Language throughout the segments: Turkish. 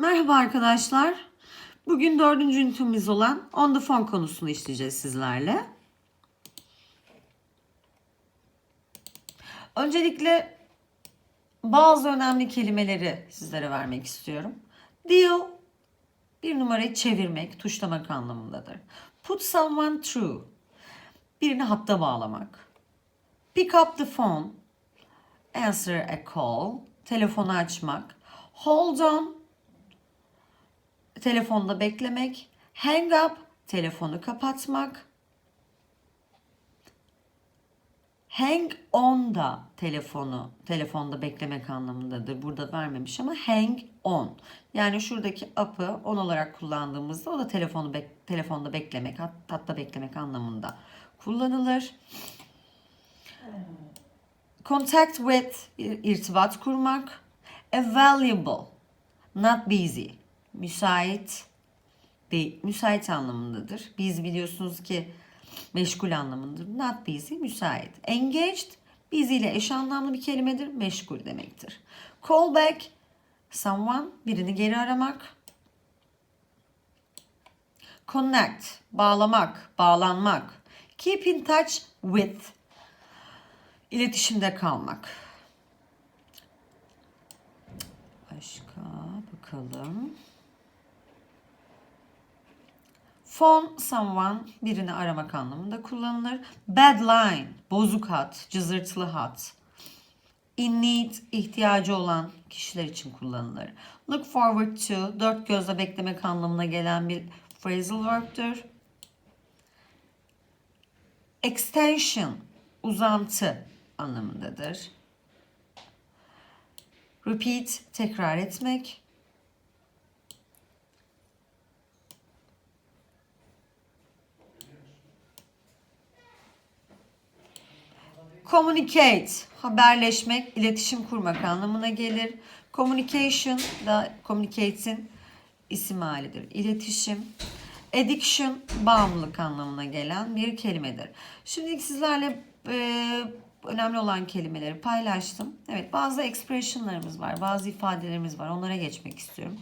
Merhaba arkadaşlar. Bugün dördüncü ünitemiz olan on the phone konusunu işleyeceğiz sizlerle. Öncelikle bazı önemli kelimeleri sizlere vermek istiyorum. Deal bir numarayı çevirmek, tuşlamak anlamındadır. Put someone through birini hatta bağlamak. Pick up the phone answer a call telefonu açmak. Hold on telefonda beklemek, hang up, telefonu kapatmak. Hang on da telefonu, telefonda beklemek anlamındadır. Burada vermemiş ama hang on. Yani şuradaki up'ı on olarak kullandığımızda o da telefonu bek, telefonda beklemek, hat, hatta beklemek anlamında kullanılır. Contact with, irtibat kurmak. Available, not busy müsait değil, müsait anlamındadır. Biz biliyorsunuz ki meşgul anlamındadır. Not busy, müsait. Engaged, busy ile eş anlamlı bir kelimedir. Meşgul demektir. Call back, someone, birini geri aramak. Connect, bağlamak, bağlanmak. Keep in touch with, iletişimde kalmak. Başka bakalım. Phone someone birini aramak anlamında kullanılır. Bad line bozuk hat, cızırtılı hat. In need ihtiyacı olan kişiler için kullanılır. Look forward to dört gözle beklemek anlamına gelen bir phrasal verb'tür. Extension uzantı anlamındadır. Repeat tekrar etmek. Communicate, haberleşmek, iletişim kurmak anlamına gelir. Communication da communicate'in isim halidir. İletişim. Addiction, bağımlılık anlamına gelen bir kelimedir. Şimdi sizlerle e, önemli olan kelimeleri paylaştım. Evet bazı expressionlarımız var, bazı ifadelerimiz var. Onlara geçmek istiyorum.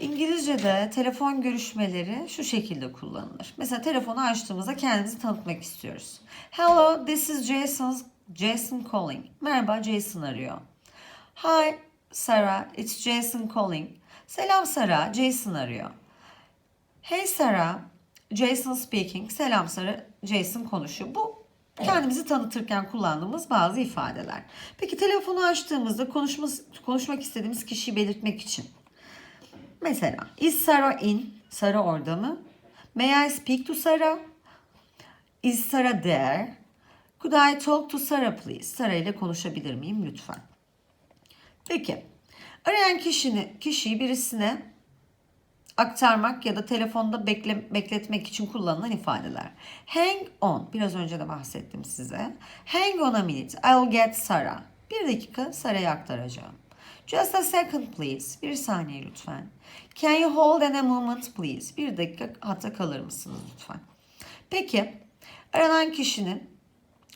İngilizce'de telefon görüşmeleri şu şekilde kullanılır. Mesela telefonu açtığımızda kendimizi tanıtmak istiyoruz. Hello, this is Jason, Jason calling. Merhaba, Jason arıyor. Hi, Sarah, it's Jason calling. Selam Sarah, Jason arıyor. Hey Sarah, Jason speaking. Selam Sarah, Jason konuşuyor. Bu kendimizi tanıtırken kullandığımız bazı ifadeler. Peki telefonu açtığımızda konuşma, konuşmak istediğimiz kişiyi belirtmek için Mesela is Sarah in? Sarah orada mı? May I speak to Sarah? Is Sarah there? Could I talk to Sarah please? Sarah ile konuşabilir miyim lütfen? Peki. Arayan kişini, kişiyi birisine aktarmak ya da telefonda bekle, bekletmek için kullanılan ifadeler. Hang on. Biraz önce de bahsettim size. Hang on a minute. I'll get Sarah. Bir dakika Sarah'ya aktaracağım. Just a second please. Bir saniye lütfen. Can you hold in a moment please? Bir dakika hatta kalır mısınız lütfen? Peki aranan kişinin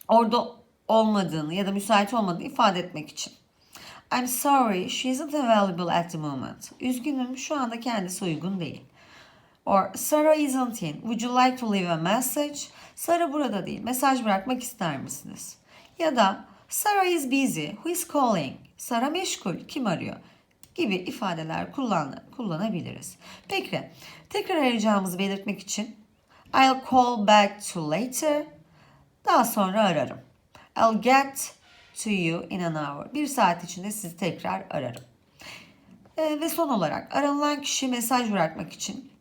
orada olmadığını ya da müsait olmadığını ifade etmek için. I'm sorry, she isn't available at the moment. Üzgünüm, şu anda kendisi uygun değil. Or Sarah isn't in. Would you like to leave a message? Sarah burada değil. Mesaj bırakmak ister misiniz? Ya da Sarah is busy. Who is calling? Sarah meşgul. Kim arıyor? Gibi ifadeler kullan kullanabiliriz. Peki, tekrar arayacağımızı belirtmek için I'll call back to later. Daha sonra ararım. I'll get to you in an hour. Bir saat içinde sizi tekrar ararım. E, ve son olarak aranılan kişi mesaj bırakmak için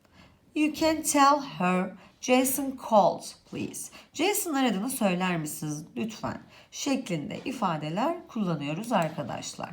You can tell her Jason called please. Jason aradığını söyler misiniz lütfen? Şeklinde ifadeler kullanıyoruz arkadaşlar.